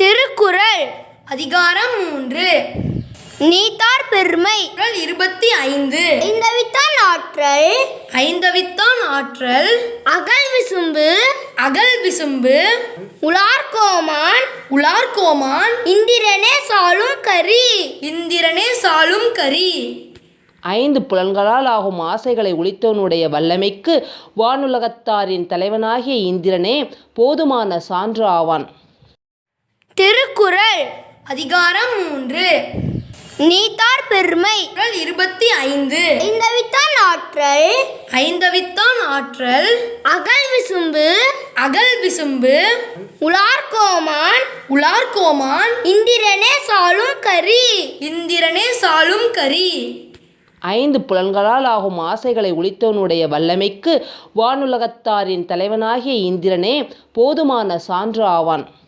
திருக்குறள் அதிகாரம் மூன்று. நீத்தார் பெருமை. குறள் இருபத்தி ஐந்து. ஐந்தவித்தான் ஆற்றல். ஐந்தவித்தான் ஆற்றல். அகல் விசும்பு. அகல் விசும்பு. உலார்கோமான் உலார்கோமான் இந்திரனே சாளும் கரி. இந்திரனே சாளும் கரி. ஐந்து புலன்களால் ஆகும் ஆசைகளை ஒழித்தவனுடைய வல்லமைக்கு வானுலகத்தாரின் தலைவனாகிய இந்திரனே போதுமான சான்று ஆவான். திருக்குறள் அதிகாரம் மூன்று. நீத்தார் பெருமை. குறள் இருபத்தி ஐந்து. ஐந்தவித்தான் ஆற்றல். ஐந்தவித்தான் ஆற்றல். அகல் விசும்பு. அகல் விசும்பு. உலார்கோமான் உலார்கோமான் இந்திரனே சாளும் கரி. இந்திரனே சாளும் கரி. ஐந்து புலன்களால் ஆகும் ஆசைகளை ஒழித்தவனுடைய வல்லமைக்கு வானுலகத்தாரின் தலைவனாகிய இந்திரனே போதுமான சான்று ஆவான்.